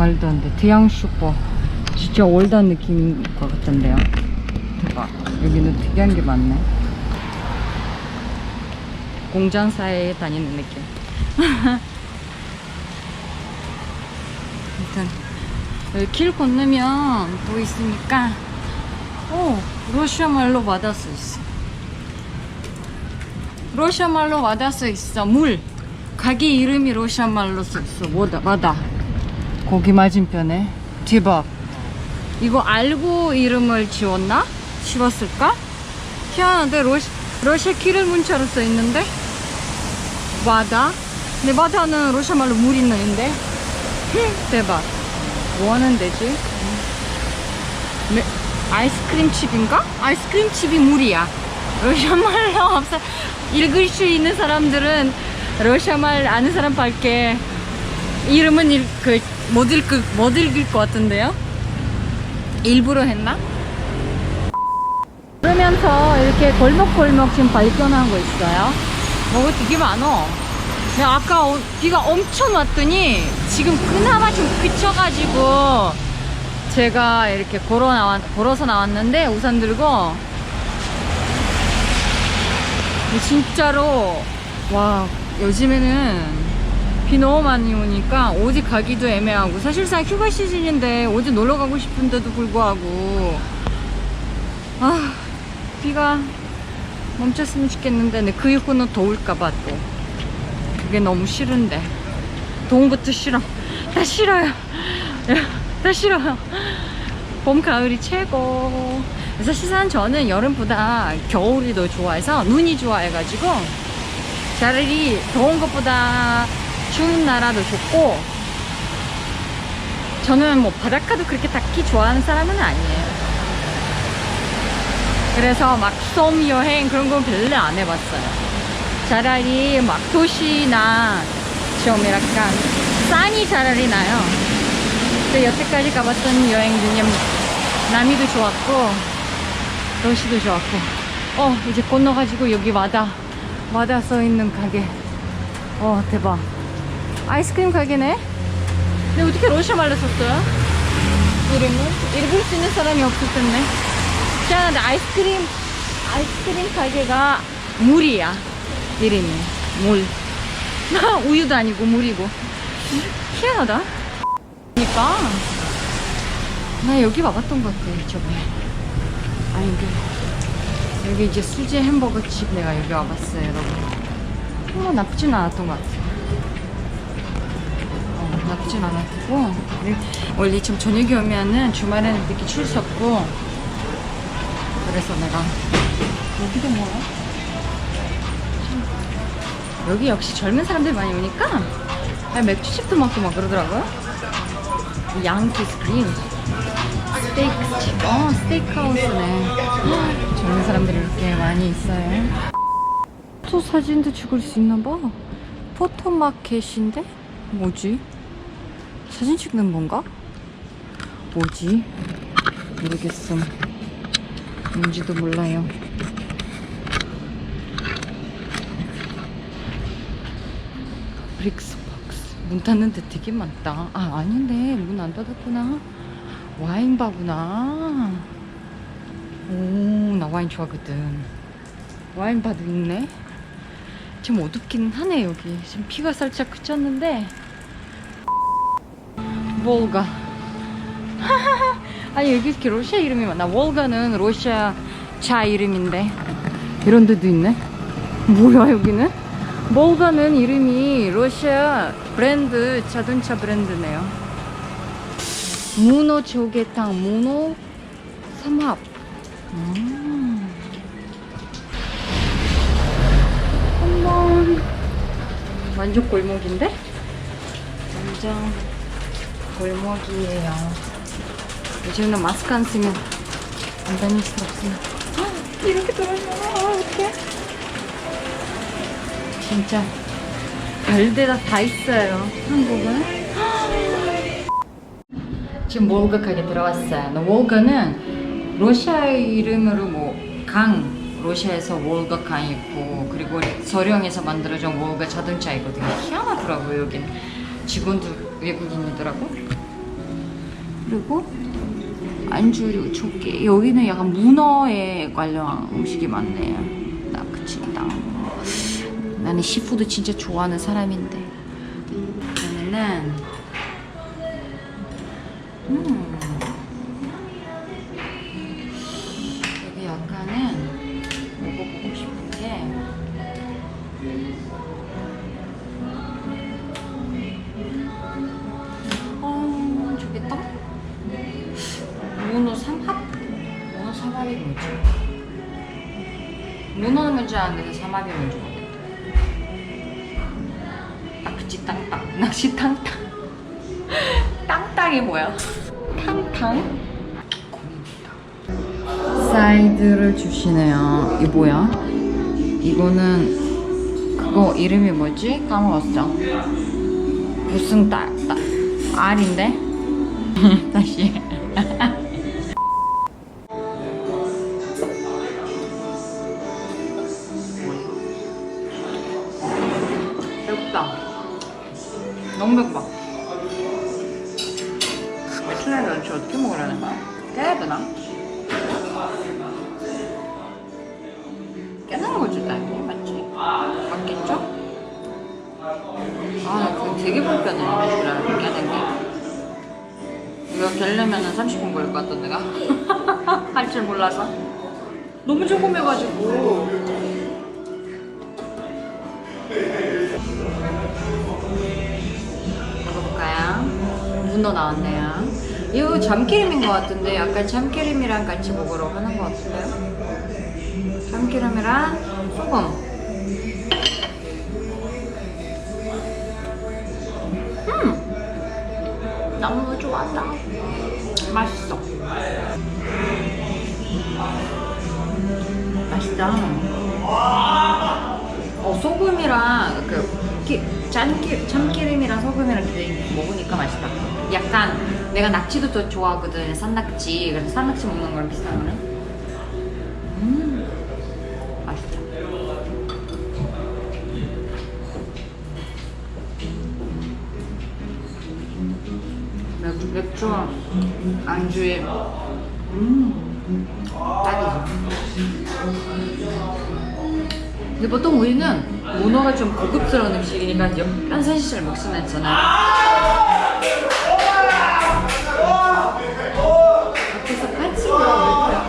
말도 안 돼. 대형 슈퍼. 진짜 올드한 느낌인 것 같던데요. 대박. 여기는 특이한 게 많네. 공장사에 다니는 느낌. 여기 길 건너면 뭐 있으니까 오 러시아 말로 받을 수 있어. 러시아 말로 받을 수 있어. 물. 가게 이름이 러시아 말로 써 있어. 뭐다, 마다. 거기 맞은편에. 대박. 이거 알고 이름을 지웠나? 지웠을까? 희한한데 러시, 러시아 키를 문자로 써 있는데 바다. 근데 바다는 러시아 말로 물 있는데 대박. 뭐 하는 데지? 네, 아이스크림 칩인가? 아이스크림 칩이 물이야. 러시아 말로 없어. 읽을 수 있는 사람들은 러시아 말 아는 사람밖에 이름은 읽, 그, 못 읽을, 못 읽을 것 같은데요? 일부러 했나? 그러면서 이렇게 골목골목 지금 발견한 거 있어요. 뭐가 되게 많어. 근데 아까 어- 비가 엄청 왔더니 지금 그나마 좀 그쳐가지고 제가 이렇게 걸어 나왔, 걸어서 나왔는데 우산 들고 진짜로 와 요즘에는 비 너무 많이 오니까 어디 가기도 애매하고 사실상 휴가 시즌인데 어디 놀러 가고 싶은데도 불구하고 아 비가 멈췄으면 좋겠는데 그 이후는 더울까봐 또. 그게 너무 싫은데. 것도 싫어. 다 싫어요. 야, 다 싫어요. 봄 가을이 최고. 사실상 저는 여름보다 겨울이 더 좋아해서 눈이 좋아해가지고 차라리 더운 것보다 추운 나라도 좋고 저는 뭐 바닷가도 그렇게 딱히 좋아하는 사람은 아니에요. 그래서 막 섬 여행 그런 건 별로 안 해봤어요. 차라리 막 도시나 좀 약간 산이 차라리 나요. 근데 여태까지 가봤던 여행 중에 남이도 좋았고 도시도 좋았고. 어 이제 건너가지고 여기 마다 마다 써있는 가게. 어 대박 아이스크림 가게네. 근데 어떻게 러시아 말로 썼어요? 이름을? 읽을 수 있는 사람이 없을 텐데. 희한한데 아이스크림 아이스크림 가게가 물이야. 이름이. 물. 우유도 아니고 물이고. 희한하다. 그러니까. 나 여기 와봤던 것 같아 저번에. 아니 그 여기 이제 수제 햄버거 집 내가 여기 와봤어요 여러분. 뭐 나쁘진 않았던 것 같아. 어, 나쁘진 않았고 우리 원래 좀 저녁에 오면은 주말에는 이렇게 없고 그래서 내가 여기도 뭐야? 여기 역시 젊은 사람들이 많이 오니까 맥주집도 많고 막 그러더라고요 양키스 그린 스테이크 집, 어 스테이크 하우스네 젊은 사람들이 이렇게 많이 있어요 포토 사진도 찍을 수 있나 봐 포토마켓인데? 뭐지? 사진 찍는 건가? 뭐지? 모르겠어 뭔지도 몰라요. 브릭스박스. 문 닫는데 되게 많다. 아 아닌데. 문 안 닫았구나. 와인바구나. 오나 와인 좋아하거든. 와인바도 있네? 좀 어둡긴 하네 여기. 지금 비가 살짝 그쳤는데 볼가 아니 여기 이렇게 러시아 이름이 많나 월가는 러시아 차 이름인데. 이런 데도 있네. 뭐야 여기는? 볼가는 이름이 러시아 브랜드 자동차 브랜드네요. 문어 조개탕 문어 삼합. 음. 한번 완전 골목인데? 완전 골목이에요. 요즘은 마스크 안 쓰면 안 다닐 수 없어요. 헉, 이렇게 떨어지면 아, 어떡해? 진짜 별데다 다 있어요 한국은. 지금 몰가 가게 들어왔어요. 몰가는 러시아 이름으로 뭐 강 러시아에서 월가 강 있고 그리고 서령에서 만들어진 월가 자동차 있거든요. 희한하더라고요 여긴. 직원도 외국인이더라고 그리고 안주 조개. 여기는 약간 문어에 관련 음식이 많네요. 낙지랑. 나는 시푸드 진짜 좋아하는 사람인데. 그러면은 음 뭔지 아는데 삼합이 뭔지 모르겠다. 낙지 땅땅. 낚시 탕탕. 땅땅이 뭐야? 탕탕? 사이드를 주시네요. 이 뭐야? 이거는 그거 이름이 뭐지? 까먹었어. 무슨 딸, 딸 알인데? 다시. 되게 불편해. 주라 깨는 게. 이거 되려면 30분 걸릴 것 같다, 내가. 할 줄 몰라서. 너무 조금 해가지고. 먹어볼까요? 문어 나왔네요. 이거 참기름인 것 같은데 약간 참기름이랑 같이 먹으러 하는 것 같은데요? 참기름이랑 소금. 너무 좋았다. 맛있어. 맛있다. 어, 소금이랑 그 기, 짠기, 참기름이랑 소금이랑 이렇게 먹으니까 맛있다. 약간 내가 낙지도 더 좋아하거든. 산낙지. 그래서 산낙지 먹는 거랑 비슷한 거네. 맥주, 맥주 안주에 음, 딱이지. 근데 보통 우리는 문어가 좀 고급스러운 음식이니까 여- 편산시절 먹진 않잖아. 앞에서 같이 먹어볼게요.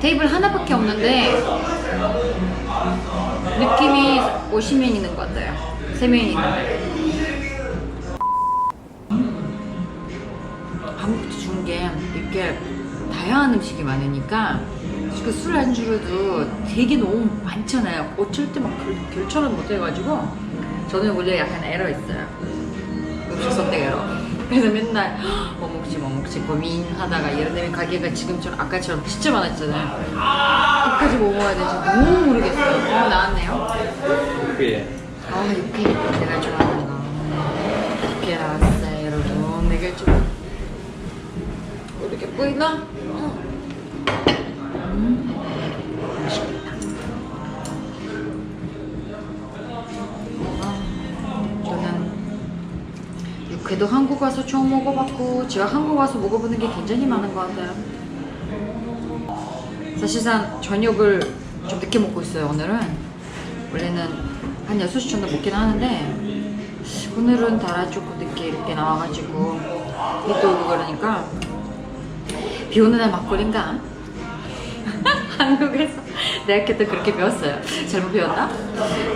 테이블 하나밖에 없는데 느낌이 50명 있는 것 같아요. 3명 있는데. 이렇게 다양한 음식이 많으니까 그 술 안주로도 되게 너무 많잖아요. 어쩔 때 막 결정을 못 해가지고 저는 원래 약간 에러 있어요. 음식 선택 에러. 그래서 맨날 뭐 먹지 뭐 먹지 고민하다가 예를 들면 가게가 지금처럼 아까처럼 진짜 많았잖아요. 끝까지 뭐 먹어야 될지 너무 모르겠어요. 어 나왔네요. 예. 아 육회 내가 좋아하는 거 육회 나왔어요 여러분 내가 좀 아, 저는 육회도 한국 와서 처음 먹어봤고 제가 한국 와서 먹어보는 게 굉장히 많은 것 같아요. 사실상 저녁을 좀 늦게 먹고 있어요 오늘은. 원래는 한 6시 정도 먹긴 하는데 오늘은 달아 조금 늦게 이렇게 나와가지고 오고 그러니까 비 오는 날 막걸리인가? 한국에서 대학교 때 그렇게 배웠어요 잘못 배웠나?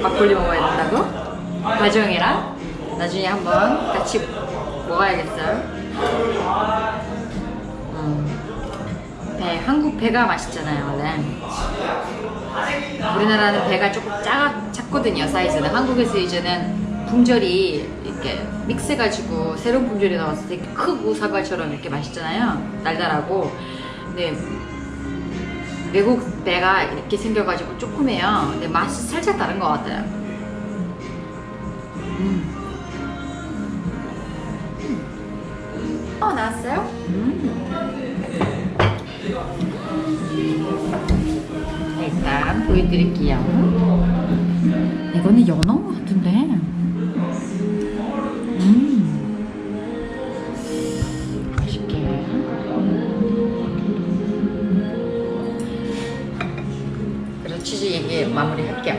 막걸리 먹어야 된다고? 가정이랑 나중에 한번 같이 먹어야겠어요 음. 배, 한국 배가 맛있잖아요 원래 우리나라는 배가 조금 작, 작거든요 사이즈는 한국에서 이제는 품절이 이렇게 믹스해가지고 새로운 품절이 나와서 되게 크고 사과처럼 이렇게 맛있잖아요 달달하고 근데 외국 배가 이렇게 생겨가지고 조그매요 근데 맛이 살짝 다른 것 같아요 음. 음. 어 나왔어요? 음. 일단 보여드릴게요. 이거는 연어 같은데. 마무리 할게요.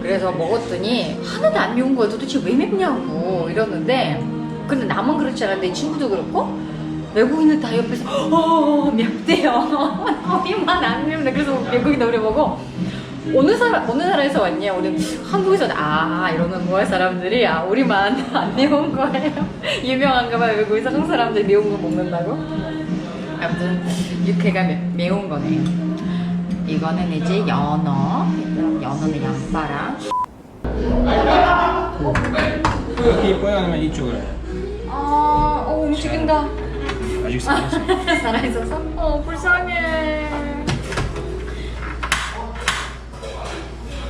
그래서 먹었더니 하나도 안 매운 거야. 도대체 왜 맵냐고 이러는데 근데 나만 그렇지 이 친구도 그렇고 외국인은 다 옆에서 어 맵대요. 우리만 안 맵네. 그래서 외국인 우리 보고 어느 사람 어느 나라에서 왔냐? 우리 한국에서 아 이러는 거야 사람들이 아 우리만 안 매운 거예요. 유명한가 봐요 외국에서 한국 사람들 매운 거 먹는다고. 아무튼 육회가 매, 매운 거네요. 이거는 이제 연어. 연어는 양파랑. Pueden me dicho 그래. 아, 어 움직인다. 아직 살았어. 살아있어서? 어 불쌍해.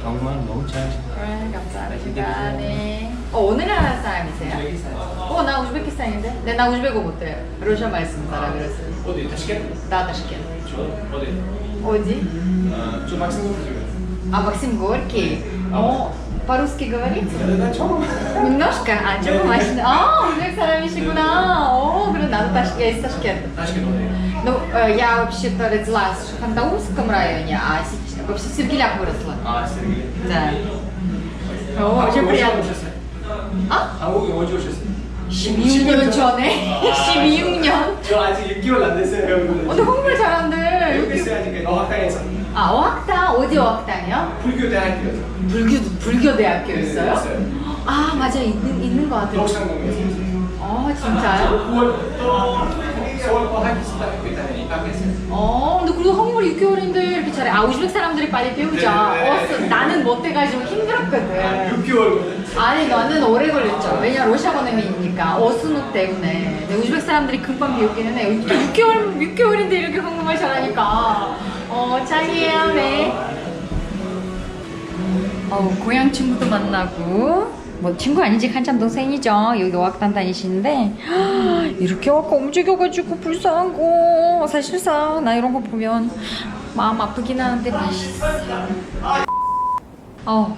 정말 너무 잘했어. 네, 감사합니다. 네. 어 어느 나라 사람이세요? 어 나 우즈베키스탄인데. 네, 나 우즈베고 못해요. 러시아 말씀 사람이라서. 어디 타시게? 나 타시켄. 어디? 어디? 저 막상 А Максим Горький. О, по-русски говорит? 나 처음. Немножко? А, 조금만. 아, узбек 사람이시구나. О, 그래, 나도 таш, я из Ташкента. 타시게 어디? Ну, э, я вообще-то родилась в Хандаурском районе, а сейчас, вообще в Сергелях выросла. 아, 세르기. Да. О, очень приятно. 오셨어요? 아? 한국에 언제 오셨어요? 16년 전에? 16년? 저 아직 6개월 안 됐어요. 어, 너 한국말 잘하는데. 여기 있어야지. 어학당에서 아, 어학당? 어디 어학당이요? 불교 대학교에서. 불교, 불교대학교 있어요? 있어요. 아, 맞아. 있는, 있는 것 같아요. 역상동에서. 아, 진짜요? 9월 또 서울 시작하고 있다는 입학했어요. 어, 근데 그래도 한국말 6개월인데 이렇게 잘해. 아, 우즈벡 사람들이 빨리 배우자. 네. 어, 나는 못 돼가지고 힘들었거든. 6개월. 아니, 나는 오래 걸렸죠. 왜냐, 러시아 번역이니까. 어순옷 때문에. 근데 우즈벡 사람들이 금방 배우기는 해. 6개월, 6개월인데 이렇게 한국말 잘하니까. 어, 짱이에요, 네. 어, 고향 친구도 만나고. 뭐 친구 아니지 한참 동생이죠 여기 어학단 다니시는데 이렇게 와서 움직여가지고 불쌍한 거 사실상 나 이런 거 보면 마음 아프긴 하는데 맛있어 어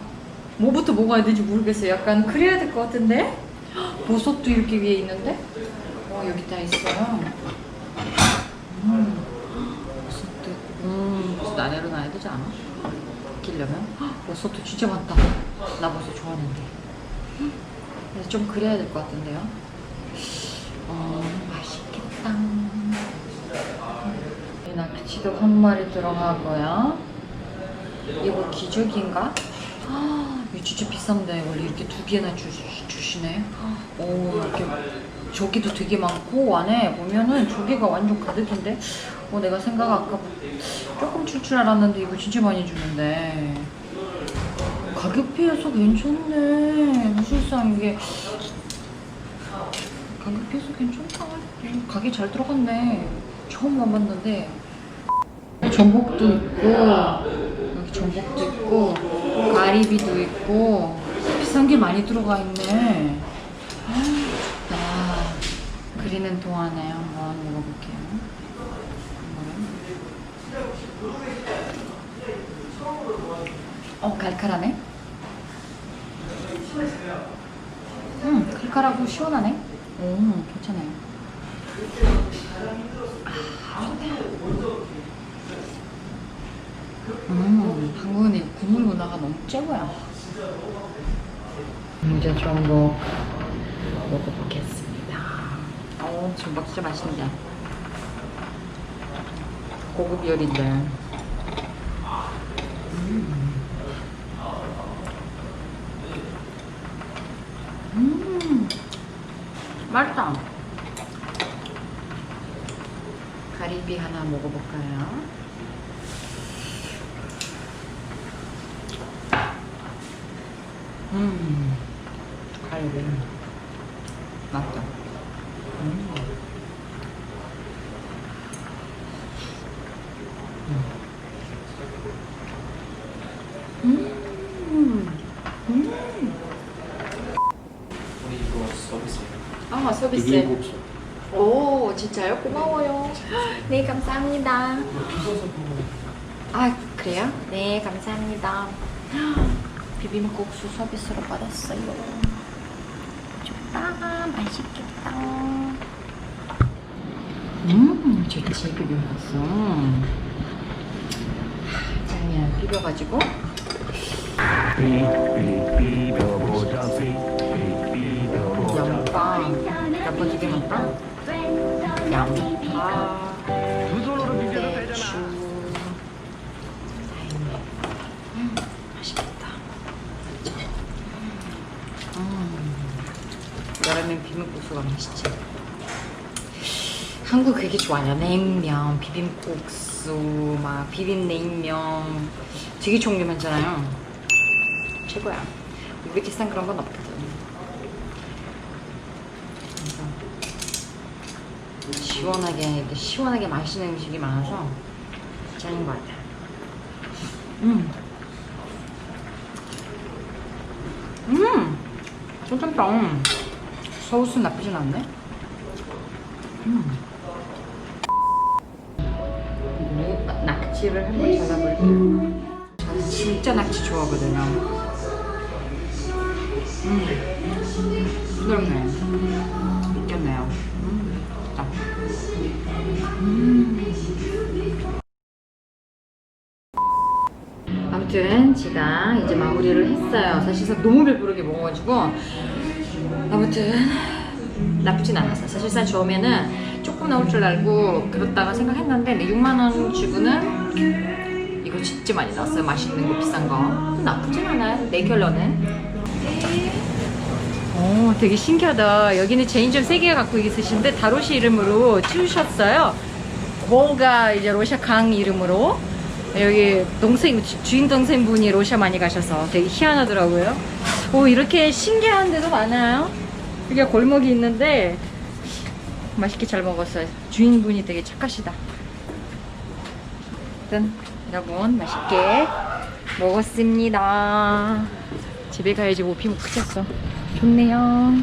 뭐부터 먹어야 될지 모르겠어요 약간 그래야 될 것 같은데 버섯도 이렇게 위에 있는데 어 여기 다 있어요 음 버섯도 음 버섯 안 내려놔야 되지 않아? 끼려면 헉, 버섯도 진짜 많다 나 버섯 좋아하는데 그래서 좀 그래야 될 것 같은데요. 어, 맛있겠다. 낙지도 한 마리 들어가고요. 이거 기저귀인가? 아, 진짜 비싼데 원래 이렇게 두 개나 주, 주시네. 오, 이렇게 조개도 되게 많고 안에 보면은 조개가 완전 가득인데. 어, 내가 생각 아까 조금 줄 줄 알았는데 이거 진짜 많이 주는데. 가격 비해서 괜찮네. 사실상 이게 가격 비해서 괜찮다. 음, 가게 잘 들어갔네. 처음 와봤는데 전복도 있고 여기 전복도 있고 가리비도 있고 비싼 게 많이 들어가 있네. 아, 좋다. 그리는 동안에 한번 먹어볼게요. 어 칼칼하네. 음 칼칼하고 시원하네. 오 괜찮아요. 아, 음 한국은 이 국물 문화가 너무 최고야. 이제 전복 먹어보겠습니다. 어 전복 진짜 맛있는데. 고급 요리인데. 음, 맛있다. 가리비 하나 먹어볼까요? 음. 음. 음. 음. 우리 이거 서비스. 아. 오, 진짜요? 고마워요. 네, 감사합니다. 아, 그래요? 네, 감사합니다. 비빔국수 서비스로 받았어요. 좋다, 맛있겠다. 음, 좋지, 비빔국수. 짱이야, 비벼가지고 양파 양파 두개 넣을까? 양파 맛있지 한국 되게 좋아요 냉면, 비빔국수, 막 비빔냉면 되게 종류 많잖아요 최고야 우즈베키스탄 그런 건 없거든 그래서 시원하게 이렇게 시원하게 맛있는 음식이 많아서 짱인 것 같아요. 음. 음. 괜찮다. 소스 나쁘진 않네. 음. 낙지를 한번 잘라볼게요. 저는 진짜 낙지 좋아하거든요. 음. 부드럽네. 느꼈네요. 음. 맛있다. 아무튼 제가 이제 마무리를 했어요. 사실상 너무 배부르게 먹어가지고 아무튼 나쁘진 않았어요. 사실상 처음에는 조금 나올 줄 알고 그렇다가 생각했는데 6만 원 주고는 이거 진짜 많이 나왔어요. 맛있는 거 비싼 거 나쁘진 않아요. 내 결론은. 오, 되게 신기하다. 여기는 체인점 3개 갖고 있으신데 다로시 이름으로 치우셨어요. 뭔가 이제 로샤 강 이름으로 여기 동생 주- 주인 동생분이 로샤 많이 가셔서 되게 희한하더라고요. 오 이렇게 신기한 데도 많아요. 여기 골목이 있는데 맛있게 잘 먹었어요. 주인분이 되게 착하시다. 아무튼 여러분 맛있게 먹었습니다. 집에 가야지 뭐 모피 못 크겠어. 좋네요.